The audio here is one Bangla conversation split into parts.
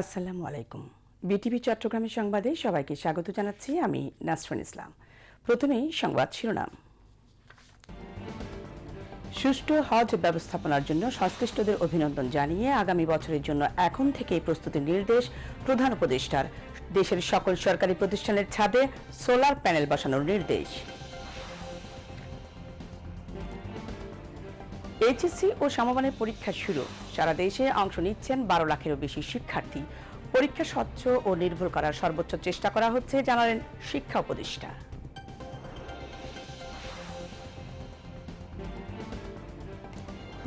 আসসালামু আলাইকুম। বিটিভি চট্টগ্রামের সংবাদে সবাইকে স্বাগত জানাচ্ছি আমি নাসরিন ইসলাম। প্রথমেই সংবাদ শিরোনাম। সুষ্ঠু হজ ব্যবস্থাপনার জন্য সংশ্লিষ্টদের অভিনন্দন জানিয়ে আগামী বছরের জন্য এখন থেকেই প্রস্তুতির নির্দেশ প্রধান উপদেষ্টার। দেশের সকল সরকারি প্রতিষ্ঠানের ছাদে সোলার প্যানেল বসানোর নির্দেশ। এইচএসসি ও সমমানের পরীক্ষা শুরু। সারা দেশে অংশ নিচ্ছেন বারো লাখেরও বেশি শিক্ষার্থী। পরীক্ষা স্বচ্ছ ও নির্ভুল করার সর্বোচ্চ চেষ্টা করা হচ্ছে, জানালেন শিক্ষা উপদেষ্টা।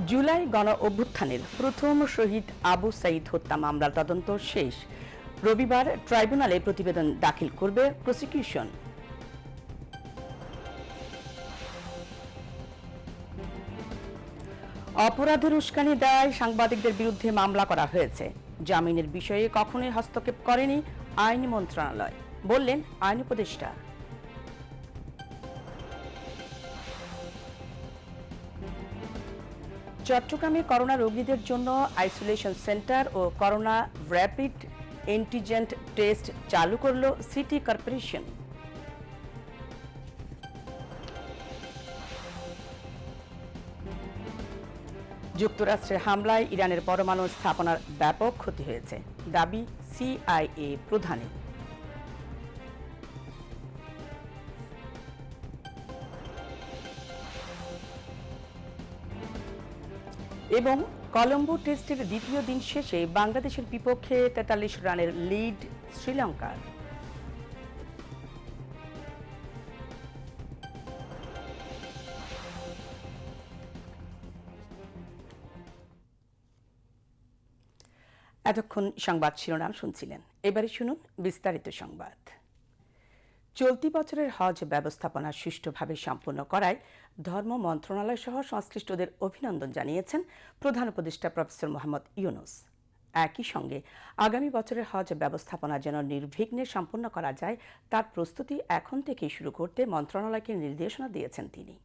জুলাই গণ অভ্যুত্থানের প্রথম শহীদ আবু সাইদ হত্যা মামলার তদন্ত শেষ। রবিবার ট্রাইব্যুনালে প্রতিবেদন দাখিল করবে প্রসিকিউশন। অপরাধের উস্কানি দেয় সাংবাদিকদের বিরুদ্ধে মামলা করা হয়েছে। জামিনের বিষয়ে কখনোই হস্তক্ষেপ করেনি আইন মন্ত্রণালয়, বললেন আইন উপদেষ্টা। চট্টগ্রামে করোনা রোগীদের জন্য আইসোলেশন সেন্টার ও করোনা র্যাপিড এন্টিজেন্ট টেস্ট চালু করল সিটি কর্পোরেশন। যুক্তরাষ্ট্রের হামলায় ইরানের পরমাণু স্থাপনার ব্যাপক ক্ষতি হয়েছে, দাবি সিআইএ প্রধানে। এবং কলম্বো টেস্টের দ্বিতীয় দিন শেষে বাংলাদেশের বিপক্ষে তেতাল্লিশ রানের লিড শ্রীলঙ্কার। এতক্ষণ সংবাদ শিরোনাম শুনছিলেন। এবারে শুনুন বিস্তারিত সংবাদ। চলতি বছরের হজ ব্যবস্থাপনা সুষ্ঠুভাবে সম্পন্ন করায় ধর্ম মন্ত্রণালয় সহ সংশ্লিষ্টদের অভিনন্দন জানিয়েছেন প্রধান উপদেষ্টা প্রফেসর মোহাম্মদ ইউনুস। একই সঙ্গে আগামী বছরের হজ ব্যবস্থাপনা যেন নির্বিঘ্নে সম্পন্ন করা যায়, তার প্রস্তুতি এখন থেকেই শুরু করতে মন্ত্রণালয়কে নির্দেশনা দিয়েছেন তিনি।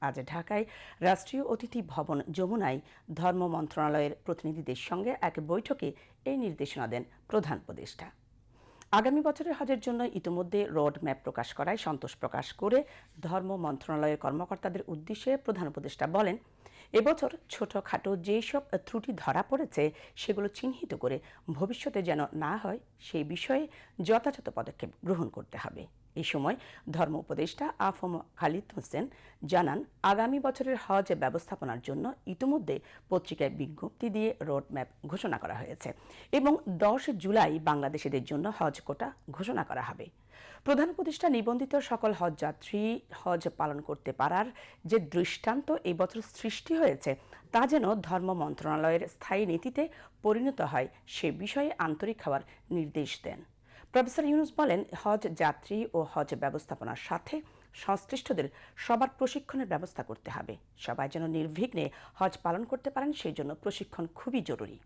আজ ঢাকায় রাষ্ট্রীয় অতিথি ভবন যমুনায় ধর্ম মন্ত্রণালয়ের প্রতিনিধিদের সঙ্গে এক বৈঠকে এই নির্দেশনা দেন প্রধান উপদেষ্টা। আগামী বছরের হজের জন্য ইতিমধ্যে রোড ম্যাপ প্রকাশ করায় সন্তোষ প্রকাশ করে ধর্ম মন্ত্রণালয়ের কর্মকর্তাদের উদ্দেশ্যে প্রধান উপদেষ্টা বলেন, এবছর ছোটখাটো যেসব ত্রুটি ধরা পড়েছে সেগুলো চিহ্নিত করে ভবিষ্যতে যেন না হয়, সেই বিষয়ে যথাযথ পদক্ষেপ গ্রহণ করতে হবে। এই সময় ধর্ম উপদেষ্টা আফম খালিদ হোসেন জানান, আগামী বছরের হজ ব্যবস্থাপনার জন্য ইতিমধ্যে পত্রিকায় বিজ্ঞপ্তি দিয়ে রোড ম্যাপ ঘোষণা করা হয়েছে এবং দশ জুলাই বাংলাদেশিদের জন্য হজ কোটা ঘোষণা করা হবে। প্রধান উপদেষ্টা নিবন্ধিত সকল হজ যাত্রী হজ পালন করতে পারার যে দৃষ্টান্ত এই বছর সৃষ্টি হয়েছে তা যেন ধর্ম মন্ত্রণালয়ের স্থায়ী নীতিতে পরিণত হয় সে বিষয়ে আন্তরিক হওয়ার নির্দেশ দেন। প্রফেসর ইউনুস বলেন, হজ যাত্রী ও হজ ব্যবস্থাপনার সাথে সংশ্লিষ্টদের সবার প্রশিক্ষণের ব্যবস্থা করতে হবে। সবাই যেন নির্বিঘ্নে হজ পালন করতে পারেন, সেই জন্য প্রশিক্ষণ খুবই জরুরি।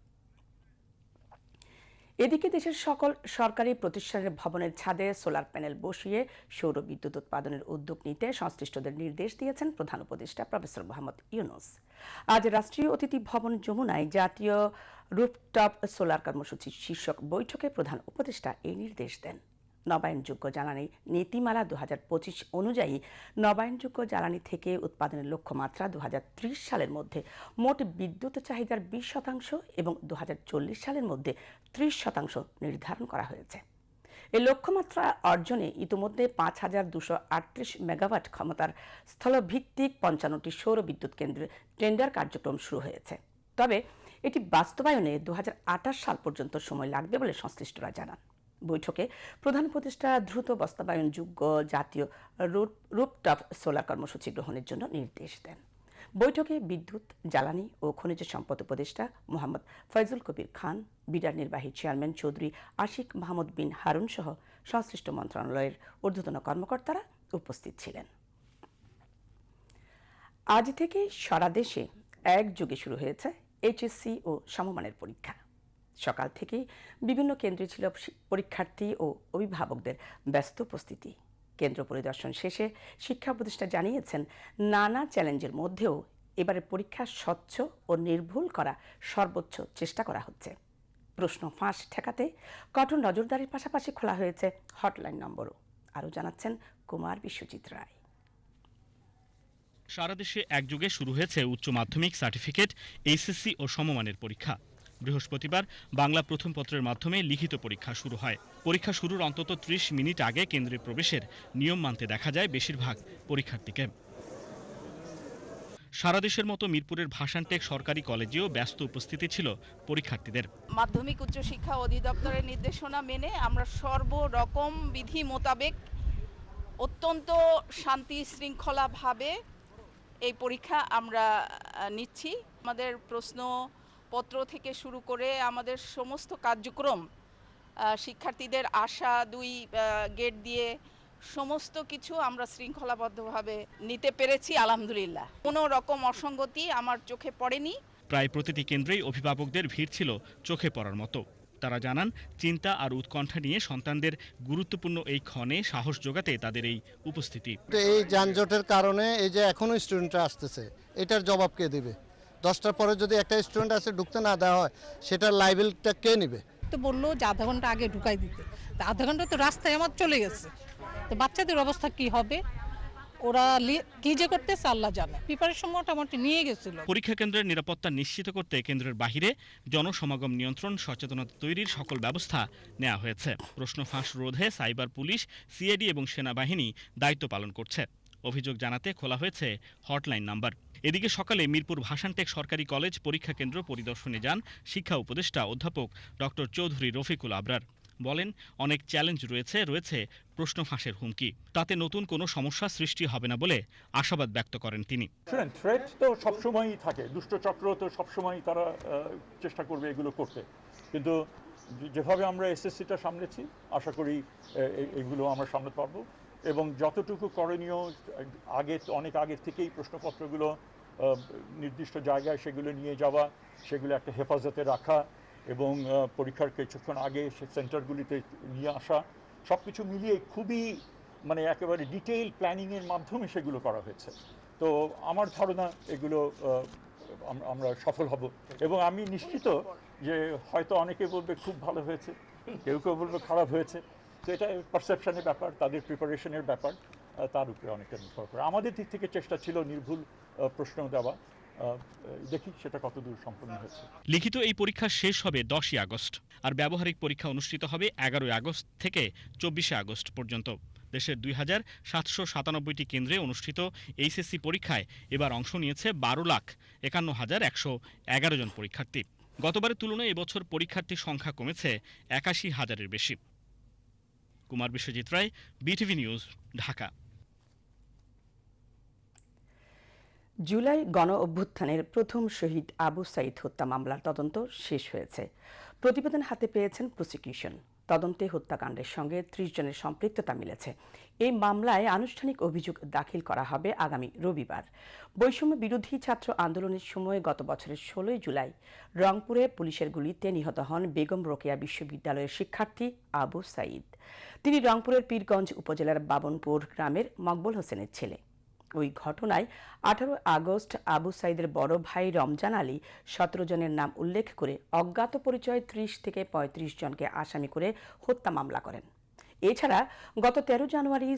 এদিকে দেশের সকল সরকারি প্রতিষ্ঠানের ভবনের ছাদে সোলার প্যানেল বসিয়ে সৌর বিদ্যুৎ উৎপাদনের উদ্যোগ নিতে সংশ্লিষ্টদের নির্দেশ দিয়েছেন প্রধান উপদেষ্টা প্রফেসর মোহাম্মদ ইউনুস। আজ রাষ্ট্রীয় অতিথি ভবন যমুনায় জাতীয় রুফটপ সোলার কর্মসূচি শীর্ষক বৈঠকে প্রধান উপদেষ্টা এই নির্দেশ দেন। নবায়নযোগ্য জ্বালানি নীতিমালা দু হাজার পঁচিশ অনুযায়ী নবায়নযোগ্য জ্বালানি থেকে উৎপাদনের লক্ষ্যমাত্রা দু হাজার ত্রিশ সালের মধ্যে মোট বিদ্যুৎ চাহিদার বিশ শতাংশ এবং দু হাজার চল্লিশ সালের মধ্যে ত্রিশ শতাংশ নির্ধারণ করা হয়েছে। এই লক্ষ্যমাত্রা অর্জনে ইতিমধ্যে পাঁচ হাজার দুশো আটত্রিশ মেগাওয়াট ক্ষমতার স্থলভিত্তিক পঞ্চান্নটি সৌর বিদ্যুৎ কেন্দ্রের টেন্ডার কার্যক্রম শুরু হয়েছে। তবে এটি বাস্তবায়নে দু হাজার আঠাশ সাল পর্যন্ত সময় লাগবে বলে সংশ্লিষ্টরা জানান। বৈঠকে প্রধান উপদেষ্টা দ্রুত বাস্তবায়নযোগ্য জাতীয় রুপটপ সোলার কর্মসূচি গ্রহণের জন্য নির্দেশ দেন। বৈঠকে বিদ্যুৎ, জ্বালানি ও খনিজ সম্পদ উপদেষ্টা মোহাম্মদ ফয়জুল কবির খান, বিডার নির্বাহী চেয়ারম্যান চৌধুরী আশিক মাহমুদ বিন হারুন সহ সংশ্লিষ্ট মন্ত্রণালয়ের ঊর্ধ্বতন কর্মকর্তারা উপস্থিত ছিলেন। আজ থেকে সারা দেশে একযোগে শুরু হয়েছে এইচএসসি ও সমমানের পরীক্ষা। সকাল থেকেই বিভিন্ন কেন্দ্রে ছিল পরীক্ষার্থী ও অভিভাবকদের ব্যস্ত উপস্থিতি। কেন্দ্র পরিদর্শন শেষে শিক্ষা উপদেষ্টা জানিয়েছেন, নানা চ্যালেঞ্জের মধ্যেও এবারে পরীক্ষা স্বচ্ছ ও নির্ভুল করা সর্বোচ্চ চেষ্টা করা হচ্ছে। প্রশ্ন ফাঁস ঠেকাতে কঠোর নজরদারির পাশাপাশি খোলা হয়েছে হটলাইন নম্বরও। আরও জানাচ্ছেন কুমার বিশ্বজিৎ রায়। সারা দেশে একযোগে শুরু হয়েছে উচ্চ মাধ্যমিক সার্টিফিকেট, এইচএসসি ও সমমানের পরীক্ষা। বৃহস্পতিবার বাংলা প্রথম পত্রের মাধ্যমে লিখিত পরীক্ষা শুরু হয়। পরীক্ষা শুরুর অন্তত ত্রিশ মিনিট আগে কেন্দ্রে প্রবেশের নিয়ম মানতে দেখা যায় বেশিরভাগ পরীক্ষার্থীকে। সারা দেশের মতো মিরপুরের ভাষানটেক সরকারি কলেজেও ব্যস্ত উপস্থিতি ছিল পরীক্ষার্থীদের। মাধ্যমিক উচ্চশিক্ষা অধিদপ্তরের নির্দেশনা মেনে আমরা সর্বরকম বিধি মোতাবেক অত্যন্ত শান্তি শৃঙ্খলাভাবে এই পরীক্ষা আমরা নিচ্ছি। আমাদের প্রশ্নপত্র থেকে শুরু করে আমাদের সমস্ত কার্যক্রম শিক্ষার্থীদের আশা, দুই গেট দিয়ে সমস্ত কিছু আমরা শৃঙ্খলাবদ্ধভাবে নিতে পেরেছি, আলহামদুলিল্লাহ। কোনো রকম অসঙ্গতি আমার চোখে পড়েনি। প্রায় প্রতিটি কেন্দ্রেই অভিভাবকদের ভিড় ছিল চোখে পড়ার মতো। তারা জানান চিন্তা আর উৎকণ্ঠা নিয়ে সন্তানদের গুরুত্বপূর্ণ এই ক্ষণে সাহস যোগাতে তাদের এই উপস্থিতি। এই যানজটের কারণে এই যে এখনও স্টুডেন্টরা আসতেছে এটার জবাব কে দেবে? দশটার পরে যদি একটা স্টুডেন্ট আসে ঢুকতে না দেওয়া হয় সেটার লাইবিলটা কে নেবে? তো বলল যে আধা ঘণ্টা আগে ঢুকাই দিতে। তো আধা ঘণ্টা তো রাস্তায় আমার চলে গেছে। তো বাচ্চাদের অবস্থা কি হবে? ওরা কি যে করতেছে আল্লাহ জানে। প্রিপারেশন মোটামুটি নিয়ে গেছিল। পরীক্ষা কেন্দ্রের নিরাপত্তা নিশ্চিত করতে কেন্দ্রের বাহিরে জনসমাগম নিয়ন্ত্রণ, সচেতনতা তৈরির সকল ব্যবস্থা নেওয়া হয়েছে। প্রশ্ন ফাঁস রোধে সাইবার পুলিশ এবং সেনাবাহিনী দায়িত্ব পালন করছে। অভিযোগ জানাতে খোলা হয়েছে হটলাইন নাম্বার। এদিকে সকালে মিরপুর ভাষানটেক সরকারি কলেজ পরীক্ষা কেন্দ্র পরিদর্শনে যান শিক্ষা উপদেষ্টা অধ্যাপক ডক্টর চৌধুরী রফিকুল আবরার। বলেন, অনেক চ্যালেঞ্জ রয়েছে রয়েছে প্রশ্ন ফাঁসের হুমকি। তাতে নতুন কোনো সমস্যা সৃষ্টি হবে না বলে আশাবাদ ব্যক্ত করেন তিনি। শুনেন থ্রেট তো সবসময়ই থাকে। দুষ্ট চক্র তো সবসময়ই তারা চেষ্টা করবে এগুলো করতে। কিন্তু যেভাবে আমরা এসএসসিটা সামলেছি, আশা করি এগুলো আমরা সামলাতে পারব। এবং যতটুকু করণীয়, আগে, অনেক আগের থেকেই প্রশ্নপত্রগুলো নির্দিষ্ট জায়গায় সেগুলো নিয়ে যাওয়া, সেগুলো একটা হেফাজতে রাখা এবং পরীক্ষার কিছুক্ষণ আগে সে সেন্টারগুলিতে নিয়ে আসা সব কিছু মিলিয়ে খুবই মানে একেবারে ডিটেইল প্ল্যানিংয়ের মাধ্যমে সেগুলো করা হয়েছে। তো আমার ধারণা এগুলো আমরা সফল হব। এবং আমি নিশ্চিত যে হয়তো অনেকে বলবে খুব ভালো হয়েছে, কেউ কেউ বলবে খারাপ হয়েছে। তো এটা পারসেপশনের ব্যাপার, তাদের প্রিপারেশনের ব্যাপার তার উপরে অনেকটা নির্ভর করে। আমাদের দিক থেকে চেষ্টা ছিল নির্ভুল প্রশ্ন দেওয়া। দেখি সেটা কতদূর সম্পূর্ণ হয়েছে। লিখিত এই পরীক্ষা শেষ হবে দশই আগস্ট, আর ব্যবহারিক পরীক্ষা অনুষ্ঠিত হবে এগারোই আগস্ট থেকে চব্বিশে আগস্ট পর্যন্ত। দেশের দুই হাজার সাতশো সাতানব্বইটি কেন্দ্রে অনুষ্ঠিত এইচএসসি পরীক্ষায় এবার অংশ নিয়েছে বারো লাখ একান্ন হাজার একশো এগারো জন পরীক্ষার্থী। গতবারের তুলনায় এবছর পরীক্ষার্থীর সংখ্যা কমেছে একাশি হাজারের বেশি। Kumar Biswajit Roy, BTV news, Dhaka. July গণ অভ্যুত্থানের প্রথম শহীদ আবু সাইদ হত্যা মামলার তদন্ত শেষ হয়েছে। প্রতিবেদন হাতে পেয়েছেন প্রসিকিউশন। তদন্তে হত্যাকাণ্ডের সঙ্গে ত্রিশ জনের সম্পৃক্ততা মিলেছে। এই মামলায় আনুষ্ঠানিক অভিযোগ দাখিল করা হবে আগামী রবিবার। বৈষম্য বিরোধী ছাত্র আন্দোলনের সময় গত বছরের ষোলোই জুলাই রংপুরে পুলিশের গুলিতে নিহত হন বেগম রোকেয়া বিশ্ববিদ্যালয়ের শিক্ষার্থী আবু সাইদ। তিনি রংপুরের পীরগঞ্জ উপজেলার বাবনপুর গ্রামের মকবুল হোসেনের ছেলে। ওই ঘটনায় আঠারো আগস্ট আবু সাইদের বড় ভাই রমজান আলী সতেরো জনের নাম উল্লেখ করে অজ্ঞাত পরিচয় ত্রিশ থেকে পঁয়ত্রিশ জনকে আসামি করে হত্যা মামলা করেন। এছাড়া গত তেরো জানুয়ারি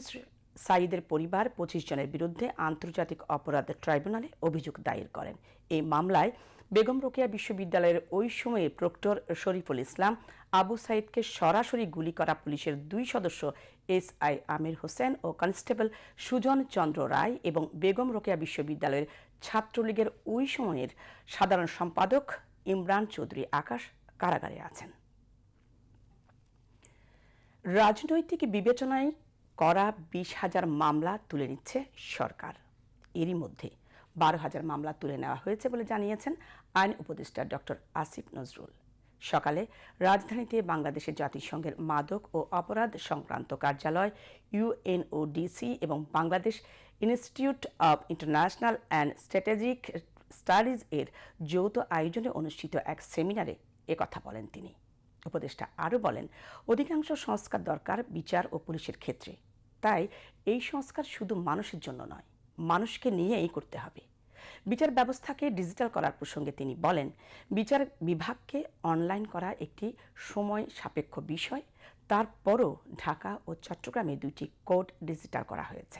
সাইদের পরিবার পঁচিশ জনের বিরুদ্ধে আন্তর্জাতিক অপরাধ ট্রাইব্যুনালে অভিযোগ দায়ের করেন। এই মামলায় বেগম রোকেয়া বিশ্ববিদ্যালয়ের ওই সময়ে প্রক্টর শরীফুল ইসলাম আবু সাইদকে সরাসরি গুলি করা পুলিশের দুই সদস্য এস আই আমির হোসেন ও কনস্টেবল সুজন চন্দ্র রায় এবং বেগম রোকেয়া বিশ্ববিদ্যালয়ের ছাত্রলীগের ওই সময়ের সাধারণ সম্পাদক ইমরান চৌধুরী আকাশ কারাগারে আছেন। রাজনৈতিক বিবেচনায় করা বিশ হাজার মামলা তুলে নিচ্ছে সরকার। এরই মধ্যে বারো হাজার মামলা তুলে নেওয়া হয়েছে বলে জানিয়েছেন আইন উপদেষ্টা ডক্টর আসিফ নজরুল। সকালে রাজধানীতে বাংলাদেশের জাতিসংঘের মাদক ও অপরাধ সংক্রান্ত কার্যালয়, ইউএনওডিসি এবং Bangladesh institute of international and strategic studies এর যৌথ আয়োজনে অনুষ্ঠিত এক সেমিনারে একথা বলেন তিনি। উপদেষ্টা আরও বলেন, অধিকাংশ সংস্কার দরকার বিচার ও পুলিশের ক্ষেত্রে। তাই এই সংস্কার শুধু মানুষের জন্য নয়, মানুষকে নিয়েই করতে হবে। বিচার ব্যবস্থাকে ডিজিটাল করার প্রসঙ্গে তিনি বলেন, বিচার বিভাগকে অনলাইন করা একটি সময় সাপেক্ষ বিষয়। তারপরও ঢাকা ও চট্টগ্রামে দুইটি কোড ডিজিটাল করা হয়েছে।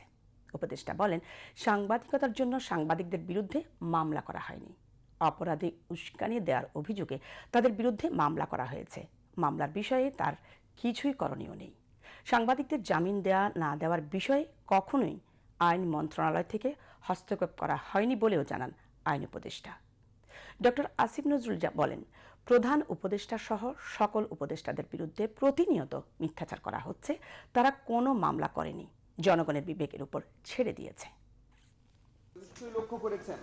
উপদেষ্টা বলেন, সাংবাদিকতার জন্য সাংবাদিকদের বিরুদ্ধে মামলা করা হয়নি। অপরাধী উস্কানি দেওয়ার অভিযোগে তাদের বিরুদ্ধে মামলা করা হয়েছে। মামলার বিষয়ে তার কিছুই করণীয় নেই। সাংবাদিকদের জামিন দেওয়া না দেওয়ার বিষয়ে কখনোই আইন মন্ত্রণালয় থেকে হস্তক্ষেপ করা হয়নি বলেও জানান আইন উপদেষ্টা। ডক্টর আসিফ নজরুল বলেন, প্রধান উপদেষ্টা সহ সকল উপদেষ্টাদের বিরুদ্ধে প্রতিনিয়ত মিথ্যাচার করা হচ্ছে, তারা কোনো মামলা করেনি, জনগণের বিবেকের উপর ছেড়ে দিয়েছে। লক্ষ্য করেছেন।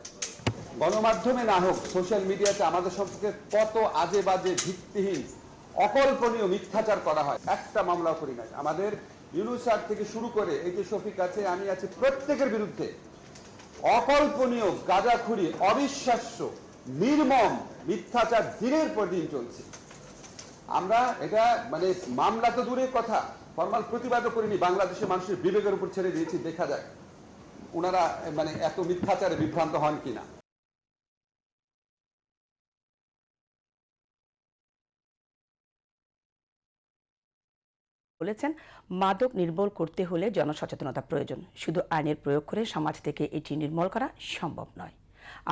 গণমাধ্যমে না হোক, সোশ্যাল মিডিয়াতে আমাদের সম্পর্কে কত আজে বাজে ভিত্তিহীন, অকল্পনীয় মিথ্যাচার করা হয়, একটা মামলা করি নাই। আমাদের ইউনুসার থেকে শুরু করে এই যে শফিক আছে, আমি আছি প্রত্যেকের বিরুদ্ধে। অকল্পনীয়, গাঁজাখুরি, অবিশ্বাস্য, নির্মম মিথ্যাচার দিনের পর দিন চলছে। আমরা এটা মানে মামলা তো দূরের কথা, ফর্মাল প্রতিবাদও করিনি, বাংলাদেশের মানুষের বিবেকের উপর ছেড়ে দিয়েছি, দেখা যাক। ওনারা মানে এত মিথ্যাচারে বিভ্রান্ত হন কিনা। বলেছেন, মাদক নির্মূল করতে হলে জনসচেতনতা প্রয়োজন। শুধু আইনের প্রয়োগ করে সমাজ থেকে এটি নির্মূল করা সম্ভব নয়।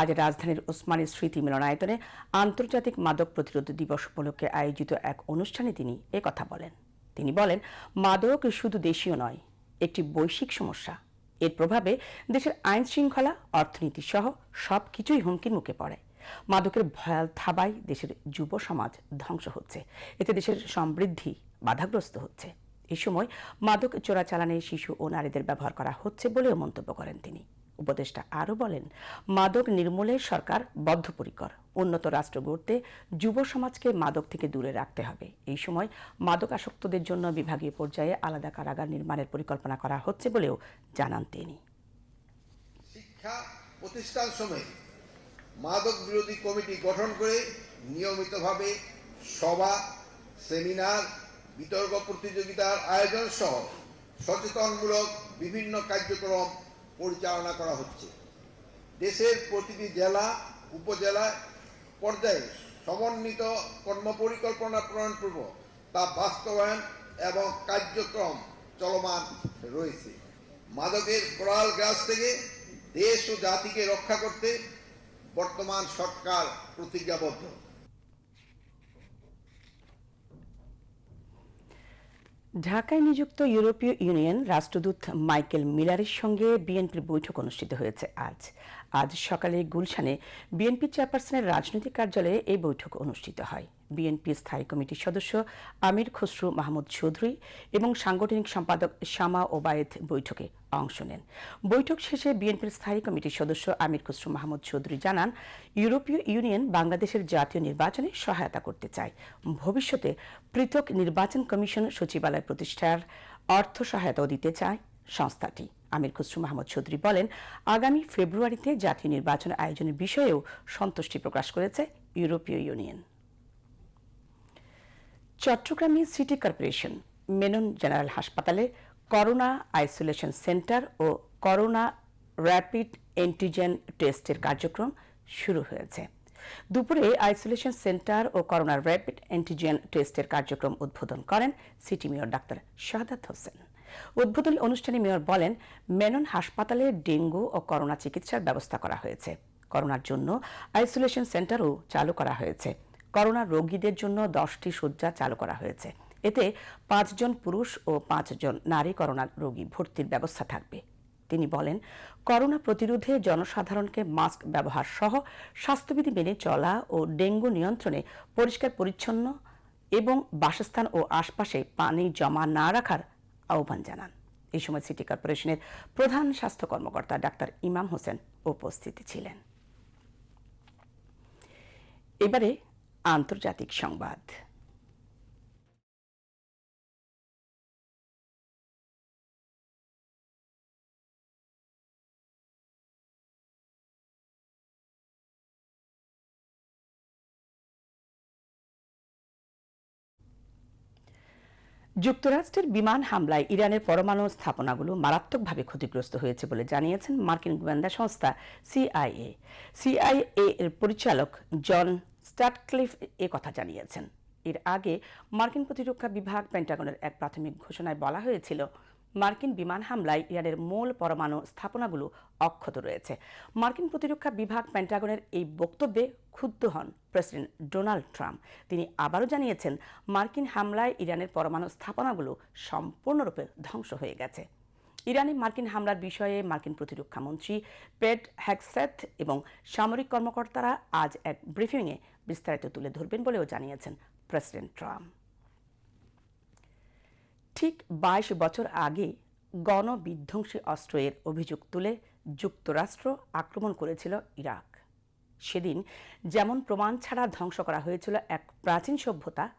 আজ রাজধানীর ওসমানী স্মৃতি মিলনায়তনে আন্তর্জাতিক মাদক প্রতিরোধ দিবস উপলক্ষে আয়োজিত এক অনুষ্ঠানে তিনি কথা বলেন। তিনি বলেন, মাদক শুধু দেশীয় নয়, একটি বৈশ্বিক সমস্যা। এর প্রভাবে দেশের আইন শৃঙ্খলা, অর্থনীতি সহ সব কিছুই হুমকির মুখে পড়ে। মাদকের ভয়াল থাবায় দেশের যুব সমাজ ধ্বংস হচ্ছে। এতে দেশের সমৃদ্ধি বাধাগ্রস্ত হচ্ছে। এই সময় মাদক চোরাচালানে শিশু ও নারীদের ব্যবহার করা হচ্ছে বলেও মন্তব্য করেন তিনি। উপদেষ্টা আরও বলেন, মাদক নির্মূলে সরকার বদ্ধপরিকর। উন্নত রাষ্ট্র গড়তে যুব সমাজকে মাদক থেকে দূরে রাখতে হবে। এই সময় মাদক আসক্তদের জন্য বিভাগীয় পর্যায়ে আলাদা কারাগার নির্মাণের পরিকল্পনা করা হচ্ছে বলেও জানান তিনি। শিক্ষা প্রতিষ্ঠান সমেত মাদক বিরোধী কমিটি গঠন করে নিয়মিতভাবে সভা, সেমিনার বিতর্ক প্রতিযোগিতার আয়োজন সহ সচেতনমূলক বিভিন্ন কার্যক্রম পরিচালনা করা হচ্ছে। দেশের প্রতিটি জেলা, উপজেলা পর্যায়ে সমন্বিত কর্মপরিকল্পনা প্রণয়নপূর্বক তা বাস্তবায়ন এবং কার্যক্রম চলমান রয়েছে। মাদকের করাল গ্রাস থেকে দেশ ও জাতিকে রক্ষা করতে বর্তমান সরকার প্রতিজ্ঞাবদ্ধ। ঢাকায় নিযুক্ত ইউরোপীয় ইউনিয়ন রাষ্ট্রদূত মাইকেল মিলারের সঙ্গে বিএনপির বৈঠক অনুষ্ঠিত হয়েছে আজ। আজ সকালে গুলশানে বিএনপি চেয়ারপারসনের রাজনৈতিক কার্যালয়ে এই বৈঠক অনুষ্ঠিত হয়। বিএনপি স্থায়ী কমিটির সদস্য আমির খসরু মাহমুদ চৌধুরী এবং সাংগঠনিক সম্পাদক শামা ওবায়েদ বৈঠকে অংশ নেন। বৈঠক শেষে বিএনপির স্থায়ী কমিটির সদস্য আমির খসরু মাহমুদ চৌধুরী জানান, ইউরোপীয় ইউনিয়ন বাংলাদেশের জাতীয় নির্বাচনে সহায়তা করতে চায়। ভবিষ্যতে পৃথক নির্বাচন কমিশন সচিবালয় প্রতিষ্ঠার অর্থ সহায়তাও দিতে চায় সংস্থাটি। আমির খসরু মাহমুদ চৌধুরী বলেন, আগামী ফেব্রুয়ারিতে জাতীয় নির্বাচন আয়োজনের বিষয়েও সন্তুষ্টি প্রকাশ করেছে ইউরোপীয় ইউনিয়ন। চট্টগ্রামে সিটি কর্পোরেশন, মেনন জেনারেল হাসপাতালে করোনা আইসোলেশন সেন্টার ও করোনা র্যাপিড অ্যান্টিজেন টেস্টের কার্যক্রম শুরু হয়েছে। দুপুরে আইসোলেশন সেন্টার ও করোনা র্যাপিড অ্যান্টিজেন টেস্টের কার্যক্রম উদ্বোধন করেন city mayor doctor Shahadat Hossain. উদ্বোধনী অনুষ্ঠানে মেয়র বলেন, মেনন হাসপাতালে ডেঙ্গু ও করোনা চিকিৎসার ব্যবস্থা করা হয়েছে। করোনার জন্য আইসোলেশন সেন্টারও চালু করা হয়েছে। করোনা রোগীদের জন্য দশটি শয্যা চালু করা হয়েছে। এতে পাঁচজন পুরুষ ও পাঁচজন নারী করোনা রোগী ভর্তির ব্যবস্থা থাকবে। তিনি বলেন, করোনা প্রতিরোধে জনসাধারণকে মাস্ক ব্যবহার সহ স্বাস্থ্যবিধি মেনে চলা ও ডেঙ্গু নিয়ন্ত্রণে পরিষ্কার, পরিচ্ছন্ন এবং বাসস্থান ও আশপাশে পানি জমা না রাখার আহ্বান জানান। এই সময় সিটি কর্পোরেশনের প্রধান স্বাস্থ্য কর্মকর্তা ডাক্তার ইমাম হোসেন উপস্থিত ছিলেন। এবারে আন্তর্জাতিক সংবাদ। যুক্তরাষ্ট্রের বিমান হামলায় ইরানের পরমাণু স্থাপনাগুলো মারাত্মকভাবে ক্ষতিগ্রস্ত হয়েছে বলে জানিয়েছেন মার্কিন গোয়েন্দা সংস্থা সিআইএ। সিআইএ এর পরিচালক জন স্টাটক্লিফ এ কথা জানিয়েছেন। এর আগে মার্কিন প্রতিরক্ষা বিভাগ পেন্টাগনের এক প্রাথমিক ঘোষণায় বলা হয়েছিল মার্কিন বিমান হামলায় ইরানের মূল পরমাণু স্থাপনাগুলো অক্ষত রয়েছে। মার্কিন প্রতিরক্ষা বিভাগ পেন্টাগনের এই বক্তব্যে ক্ষুব্ধ হন প্রেসিডেন্ট ডোনাল্ড ট্রাম্প। তিনি আবারও জানিয়েছেন, মার্কিন হামলায় ইরানের পরমাণু স্থাপনাগুলো সম্পূর্ণরূপে ধ্বংস হয়ে গেছে। ইরানে মার্কিন হামলার বিষয়ে মার্কিন প্রতিরক্ষা মন্ত্রী পেট হ্যাকসেথ এবং সামরিক কর্মকর্তারা আজ এক ব্রিফিংয়ে বিস্তারিত তুলে ধরবেন বলেও জানিয়েছেন প্রেসিডেন্ট ট্রাম্প। ঠিক বাইশ বছর আগে গণবিধ্বংসী অস্ত্র এর অভিযোগ তুলে যুক্তরাষ্ট্র আক্রমণ করেছিল ইরাক। সেদিন যেমন প্রমাণ ছাড়া ধ্বংস করা হয়েছিল এক প্রাচীন সভ্যতা,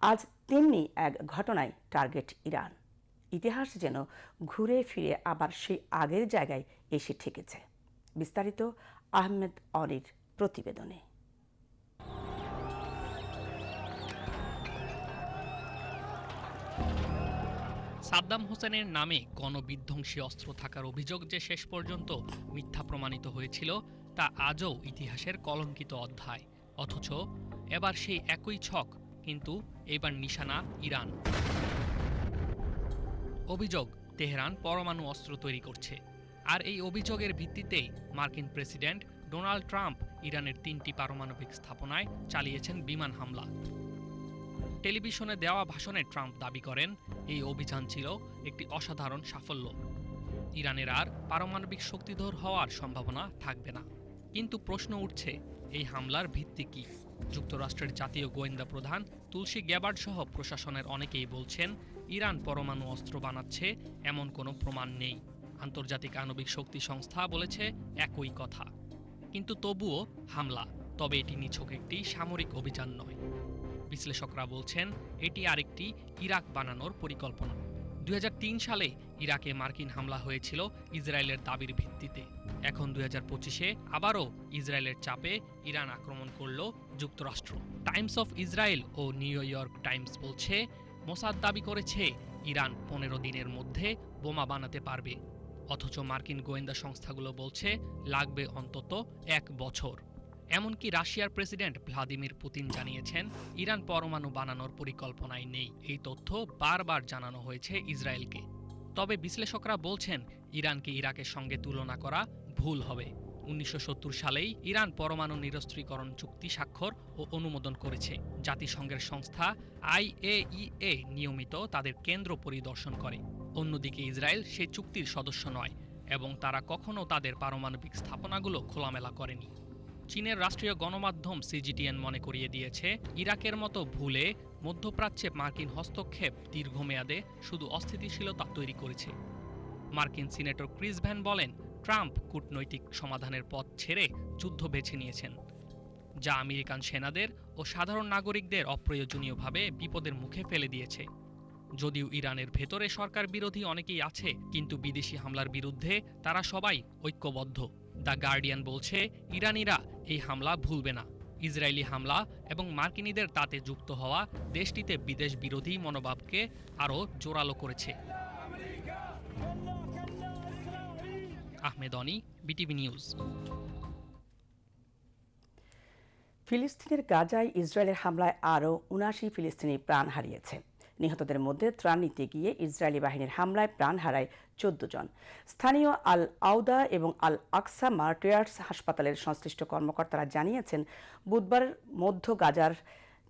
আজ তেমনি এক ঘটনায় টার্গেট ইরান। ইতিহাস যেন ঘুরে ফিরে আবার সেই আগের জায়গায় এসে ঠেকেছে। বিস্তারিত আহমেদ অরির প্রতিবেদনে। সাদ্দাম হোসেনের নামে গণবিধ্বংসী অস্ত্র থাকার অভিযোগ যে শেষ পর্যন্ত মিথ্যা প্রমাণিত হয়েছিল, তা আজও ইতিহাসের কলঙ্কিত অধ্যায়। অথচ এবার সেই একই ছক, কিন্তু এবার নিশানা ইরান। অভিযোগ, তেহরান পরমাণু অস্ত্র তৈরি করছে। আর এই অভিযোগের ভিত্তিতেই মার্কিন প্রেসিডেন্ট ডোনাল্ড ট্রাম্প ইরানের তিনটি পারমাণবিক স্থাপনায় চালিয়েছেন বিমান হামলা। টেলিভিশনে দেওয়া ভাষণে ট্রাম্প দাবি করেন, এই অভিযান ছিল একটি অসাধারণ সাফল্য। ইরানের আর পারমাণবিক শক্তিধর হওয়ার সম্ভাবনা থাকবে না। কিন্তু প্রশ্ন উঠছে, এই হামলার ভিত্তি কি? যুক্তরাষ্ট্রের জাতীয় গোয়েন্দা প্রধান তুলসী গ্যাবার্ড সহ প্রশাসনের অনেকেই বলছেন, ইরান পরমাণু অস্ত্র বানাচ্ছে, এমন কোনো প্রমাণ নেই। আন্তর্জাতিক আণবিক শক্তি সংস্থা বলেছে, একই কথা। কিন্তু তবুও হামলা, তবে এটি নিছক একটি সামরিক অভিযান নয়। বিশ্লেষকরা বলছেন, এটি আরেকটি ইরাক বানানোর পরিকল্পনা। দুই হাজার তিন সালে ইরাকে মার্কিন হামলা হয়েছিল ইসরায়েলের দাবির ভিত্তিতে। এখন দুই হাজার পঁচিশে আবারও ইসরায়েলের চাপে ইরান আক্রমণ করল যুক্তরাষ্ট্র। টাইমস অফ ইসরায়েল ও নিউ ইয়র্ক টাইমস বলছে, মোসাদ দাবি করেছে, ইরান পনেরো দিনের মধ্যে বোমা বানাতে পারবে। অথচ মার্কিন গোয়েন্দা সংস্থাগুলো বলছে, লাগবে অন্তত এক বছর। এমনকি রাশিয়ার প্রেসিডেন্ট ভ্লাদিমির পুতিন জানিয়েছেন, ইরান পরমাণু বানানোর পরিকল্পনায় নেই। এই তথ্য বারবার জানানো হয়েছে ইসরায়েলকে। তবে বিশ্লেষকরা বলছেন, ইরানকে ইরাকের সঙ্গে তুলনা করা ভুল হবে। উনিশশো সত্তর সালেই ইরান পরমাণু নিরস্ত্রীকরণ চুক্তি স্বাক্ষর ও অনুমোদন করেছে। জাতিসংঘের সংস্থা আইএইএ নিয়মিত তাদের কেন্দ্র পরিদর্শন করে। অন্যদিকে ইসরায়েল সে চুক্তির সদস্য নয় এবং তারা কখনও তাদের পারমাণবিক স্থাপনাগুলো খোলামেলা করেনি। চীনের রাষ্ট্রীয় গণমাধ্যম সিজিটিএন মনে করিয়ে দিয়েছে, ইরাকের মতো ভুলে মধ্যপ্রাচ্যে মার্কিন হস্তক্ষেপ দীর্ঘমেয়াদে শুধু অস্থিতিশীলতা তৈরি করেছে। মার্কিন সিনেটর ক্রিস ভ্যান বলেন, ট্রাম্প কূটনৈতিক সমাধানের পথ ছেড়ে যুদ্ধ বেছে নিয়েছেন, যা আমেরিকান সেনাদের ও সাধারণ নাগরিকদের অপ্রয়োজনীয়ভাবে বিপদের মুখে ফেলে দিয়েছে। যদিও ইরানের ভেতরে সরকার বিরোধী অনেকেই আছে, কিন্তু বিদেশি হামলার বিরুদ্ধে তারা সবাই ঐক্যবদ্ধ। দ্য গার্ডিয়ান বলছে, ইরানিরা এই হামলা ভুলবে না। ইসরায়েলি হামলা এবং মার্কিনীদের তাতে যুক্ত হওয়া দেশটিতে বিদেশ বিরোধী মনোভাবকে আরও জোরালো করেছে। Ahmed Oni, BTV news. ফিলিস্তিনের গাজায় ইসরায়েলের হামলায় আরও উনাশি ফিলিস্তিনি প্রাণ হারিয়েছে। নিহতদের মধ্যে ত্রাণ নিতে গিয়ে ইসরায়েলি বাহিনীর হামলায় প্রাণ হারায় চোদ্দ জন। স্থানীয় আল আউদা এবং আল আকসা মার্টিয়ার্স হাসপাতালের সংশ্লিষ্ট কর্মকর্তারা জানিয়েছেন, বুধবার মধ্য গাজার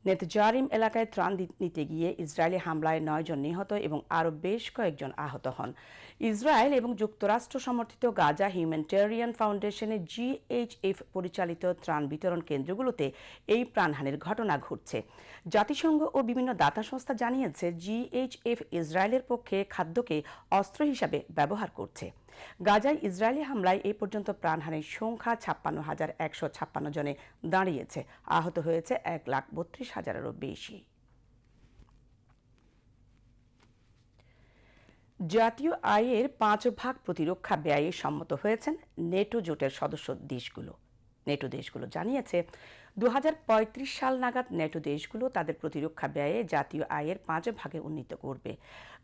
নেতজারিম এলাকায় ত্রাণ নিতে গিয়ে ইসরায়েলি হামলায় নয়জন নিহত এবং আরও বেশ কয়েকজন আহত হন। ইসরায়েল এবং যুক্তরাষ্ট্র সমর্থিত গাজা হিউম্যানিটেরিয়ান ফাউন্ডেশনের জিএইচএফ পরিচালিত ত্রাণ বিতরণ কেন্দ্রগুলোতে এই প্রাণহানির ঘটনা ঘটছে। জাতিসংঘ ও বিভিন্ন দাতা সংস্থা জানিয়েছে জিএইচএফ ইসরায়েলের পক্ষে খাদ্যকে অস্ত্র হিসাবে ব্যবহার করছে। গাজায় ইসরায়েলি হামলায় এই পর্যন্ত প্রাণহানির সংখ্যা ছাপ্পান্ন হাজার একশো ছাপ্পান্ন জনে দাঁড়িয়েছে। আহত হয়েছে এক লাখ বত্রিশ হাজারেরও বেশি। জাতীয় আয়ের পাঁচ ভাগ প্রতিরক্ষা ব্যয়ে সম্মত হয়েছেন নেটো জোটের সদস্য দেশগুলো। নেটো দেশগুলো জানিয়েছে দু হাজার পঁয়ত্রিশ সাল নাগাদ নেটো দেশগুলো তাদের প্রতিরক্ষা ব্যয়ে জাতীয় আয়ের পাঁচ ভাগে উন্নীত করবে।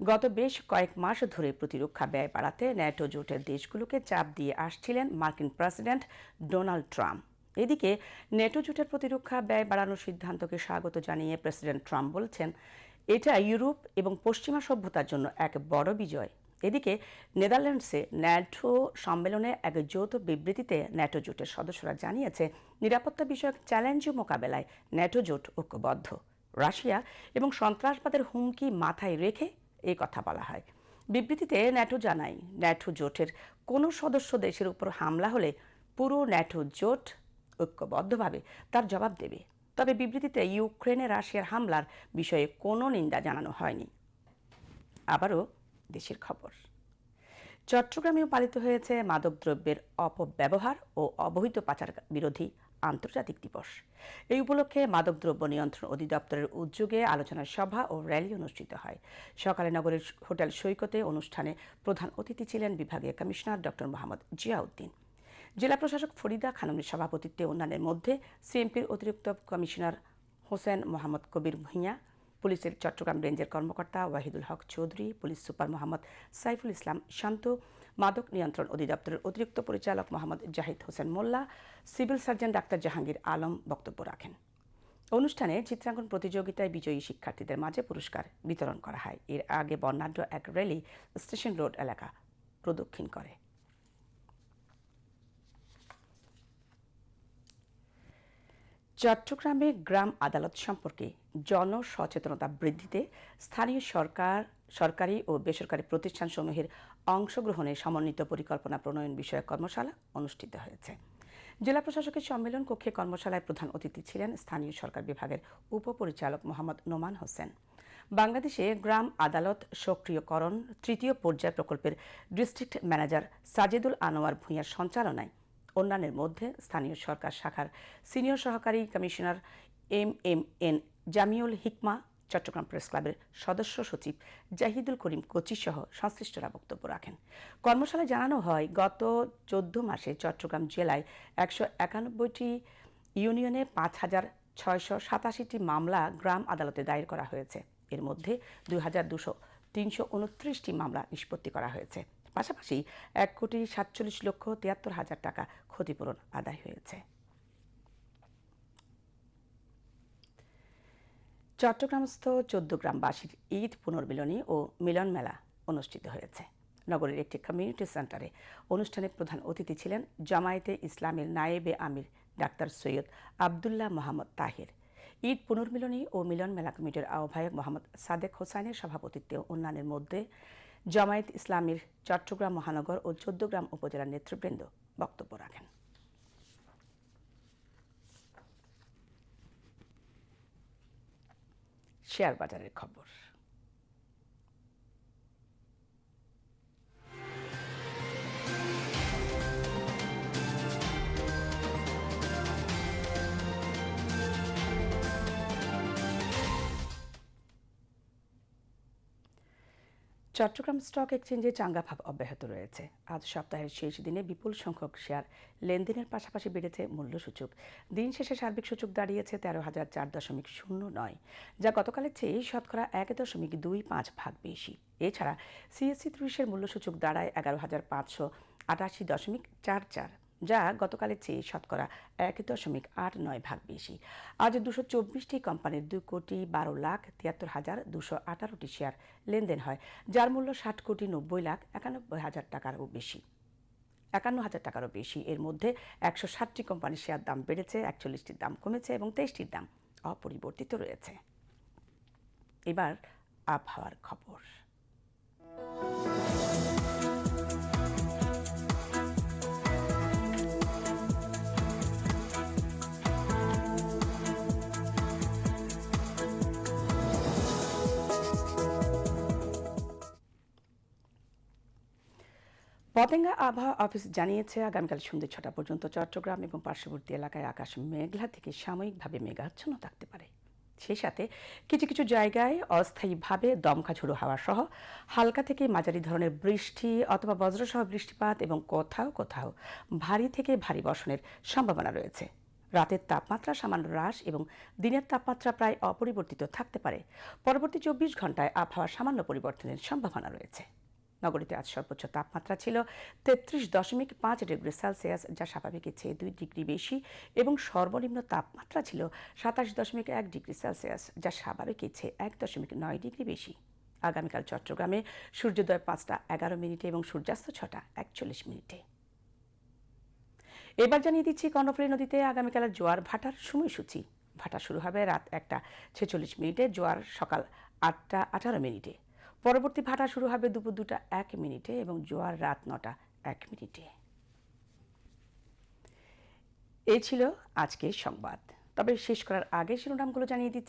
গত বেশ কয়েক মাস ধরে প্রতিরক্ষা ব্যয় বাড়াতে ন্যাটো জোটের দেশগুলোকে চাপ দিয়ে আসছিলেন মার্কিন প্রেসিডেন্ট ডোনাল্ড ট্রাম্প। এদিকে, নেটো জোটের প্রতিরক্ষা ব্যয় বাড়ানোর সিদ্ধান্তকে স্বাগত জানিয়ে প্রেসিডেন্ট ট্রাম্প বলছেন, এটা ইউরোপ এবং পশ্চিমা সভ্যতার জন্য এক বড় বিজয়। এদিকে নেদারল্যান্ডসে ন্যাটো সম্মেলনে এক যৌথ বিবৃতিতে ন্যাটো জোটের সদস্যরা জানিয়েছে, নিরাপত্তা বিষয়ক চ্যালেঞ্জ মোকাবেলায় ন্যাটো জোট ঐক্যবদ্ধ। রাশিয়া এবং সন্ত্রাসবাদের হুমকি মাথায় রেখে এই কথা বলা হয়। বিবৃতিতে ন্যাটো জানায়, ন্যাটো জোটের কোনো সদস্য দেশের উপর হামলা হলে পুরো ন্যাটো জোট ঐক্যবদ্ধভাবে তার জবাব দেবে। তবে বিবৃতিতে ইউক্রেনে রাশিয়ার হামলার বিষয়ে কোনো নিন্দা জানানো হয়নি। আবারও দেশের খবর। চট্টগ্রামেও পালিত হয়েছে মাদকদ্রব্যের অপব্যবহার ও অবৈধ পাচার বিরোধী আন্তর্জাতিক দিবস। এই উপলক্ষে মাদকদ্রব্য নিয়ন্ত্রণ অধিদপ্তরের উদ্যোগে আলোচনা সভা ও র্যালি অনুষ্ঠিত হয়। সকালে নগরের হোটেল সৈকতে অনুষ্ঠানে প্রধান অতিথি ছিলেন বিভাগীয় কমিশনার ডক্টর মোহাম্মদ জিয়াউদ্দিন। জেলা প্রশাসক ফরিদা খানমের সভাপতিত্বে অন্যান্যের মধ্যে সিএমপির অতিরিক্ত কমিশনার হোসেন মোহাম্মদ কবির ভূঁইয়া পুলিশের চট্টগ্রাম রেঞ্জের কর্মকর্তা ওয়াহিদুল হক চৌধুরী, পুলিশ সুপার মোহাম্মদ সাইফুল ইসলাম শান্ত, মাদক নিয়ন্ত্রণ অধিদপ্তরের অতিরিক্ত পরিচালক Mohammad Zahid Hossain Molla, civil surgeon doctor Jahangir Alam বক্তব্য রাখেন। অনুষ্ঠানে চিত্রাঙ্কন প্রতিযোগিতায় বিজয়ী শিক্ষার্থীদের মাঝে পুরস্কার বিতরণ করা হয়। এর আগে বর্ণাঢ্য এক র্যালি স্টেশন রোড এলাকা প্রদক্ষিণ করে। চট্টগ্রামে গ্রাম আদালত সম্পর্কে জনসচেতনতা বৃদ্ধিতে স্থানীয় সরকার, সরকারি ও বেসরকারি প্রতিষ্ঠানসমূহের অংশগ্রহণে সমন্বিত পরিকল্পনা প্রণয়ন বিষয়ক কর্মশালা অনুষ্ঠিত হয়েছে। জেলা প্রশাসকের সম্মেলন কক্ষে কর্মশালায় প্রধান অতিথি ছিলেন স্থানীয় সরকার বিভাগের উপপরিচালক মোহাম্মদ নোমান হোসেন। বাংলাদেশে গ্রাম আদালত সক্রিয়করণ তৃতীয় পর্যায় প্রকল্পের ডিস্ট্রিক্ট ম্যানেজার সাজেদুল আনোয়ার ভূঁইয়ার সঞ্চালনায় অন্যান্যের মধ্যে স্থানীয় সরকার শাখার সিনিয়র সহকারী commissioner M M N Jamiul Hikma, Chattogram press ক্লাবের সদস্য সচিব জাহিদুল করিম কোচি সহ সংশ্লিষ্টরা বক্তব্য রাখেন। কর্মশালায় জানানো হয়, গত চোদ্দ মাসে চট্টগ্রাম জেলায় একশো একানব্বইটি ইউনিয়নে পাঁচ হাজার ছয়শো সাতাশিটি মামলা গ্রাম আদালতে দায়ের করা হয়েছে। এর মধ্যে দুই হাজার দুশো তিনশো উনত্রিশটি মামলা নিষ্পত্তি করা হয়েছে। পাশাপাশি এক কোটি সাতচল্লিশ লক্ষ তিয়াত্তর হাজার টাকা ক্ষতিপূরণ আদায় হয়েছে। চট্টগ্রামস্থ চোদ্দ গ্রামবাসীর ঈদ পুনর্মিলনী ও মিলন মেলা অনুষ্ঠিত হয়েছে। নগরের একটি কমিউনিটি সেন্টারে অনুষ্ঠানে প্রধান অতিথি ছিলেন জামায়াতে ইসলামের নায়েবে আমির ডাক্তার সৈয়দ আবদুল্লাহ মোহাম্মদ তাহির। ঈদ পুনর্মিলনী ও মিলন মেলা কমিটির আহ্বায়ক মোহাম্মদ সাদেক হোসাইনের সভাপতিত্বে অন্যান্যের মধ্যে জামায়াত ইসলামীর চট্টগ্রাম মহানগর ও চোদ্দগ্রাম উপজেলার নেতৃবৃন্দ বক্তব্য রাখেন। শেয়ার বাজারের খবর। চট্টগ্রাম স্টক এক্সচেঞ্জে চাঙ্গা ভাব অব্যাহত রয়েছে। আজ সপ্তাহের শেষ দিনে বিপুল সংখ্যক শেয়ার লেনদেনের পাশাপাশি বেড়েছে মূল্যসূচক। দিন শেষে সার্বিক সূচক দাঁড়িয়েছে তেরো হাজার চার দশমিক শূন্য নয়, যা গতকালের চেয়ে শতকরা এক দশমিক দুই পাঁচ ভাগ বেশি। এছাড়া সিএসসি ত্রিশের মূল্যসূচক দাঁড়ায় এগারো হাজার পাঁচশো আটাশি দশমিক চার চার। যা গতকালের চেয়ে শতকরা এক দশমিক আট নয় ভাগ বেশি। আজ দুশো চব্বিশটি কোম্পানির দুই কোটি বারো লাখ তিয়াত্তর হাজার দুশো আঠারোটি শেয়ার লেনদেন হয়, যার মূল্য ষাট কোটি নব্বই লাখ একানব্বই হাজার টাকারও বেশি। একান্ন হাজার টাকারও বেশি। এর মধ্যে একশো ষাটটি কোম্পানির শেয়ার দাম বেড়েছে, একচল্লিশটির দাম কমেছে এবং তেইশটির দাম অপরিবর্তিত রয়েছে। এবার আবহাওয়ার খবর। পতেঙ্গা আবহাওয়া অফিস জানিয়েছে, আগামীকাল সন্ধ্যে ছটা পর্যন্ত চট্টগ্রাম এবং পার্শ্ববর্তী এলাকায় আকাশ মেঘলা থেকে সাময়িকভাবে মেঘাচ্ছন্ন থাকতে পারে। সেই সাথে কিছু কিছু জায়গায় অস্থায়ীভাবে দমকা ঝোড়ো হাওয়া সহ হালকা থেকে মাঝারি ধরনের বৃষ্টি অথবা বজ্রসহ বৃষ্টিপাত এবং কোথাও কোথাও ভারী থেকে ভারী বর্ষণের সম্ভাবনা রয়েছে। রাতের তাপমাত্রা সামান্য হ্রাস এবং দিনের তাপমাত্রা প্রায় অপরিবর্তিত থাকতে পারে। পরবর্তী চব্বিশ ঘন্টায় আবহাওয়া সামান্য পরিবর্তনের সম্ভাবনা রয়েছে। নগরীতে আজ সর্বোচ্চ তাপমাত্রা ছিল তেত্রিশ দশমিক পাঁচ ডিগ্রি সেলসিয়াস, যা স্বাভাবিকের চেয়ে দুই ডিগ্রি বেশি, এবং সর্বনিম্ন তাপমাত্রা ছিল সাতাশ দশমিক এক ডিগ্রি সেলসিয়াস, যা স্বাভাবিকের চেয়ে এক দশমিক নয় ডিগ্রি বেশি। আগামীকাল চট্টগ্রামে সূর্যোদয় পাঁচটা এগারো মিনিটে এবং সূর্যাস্ত ছটা একচল্লিশ মিনিটে। এবার জানিয়ে দিচ্ছি কর্ণফুলী নদীতে আগামীকালের জোয়ার ভাটার সময়সূচি। ভাটা শুরু হবে রাত একটা ছেচল্লিশ মিনিটে, জোয়ার সকাল আটটা আঠারো মিনিটে। পরবর্তী ভাটা শুরু হবে দুপুর দুটা এক মিনিটে এবং জোয়ার রাত নটা এক মিনিটে। এ ছিল আজকের সংবাদ। তবে শেষ করার আগে শিরোনামগুলো জানিয়ে দিচ্ছি।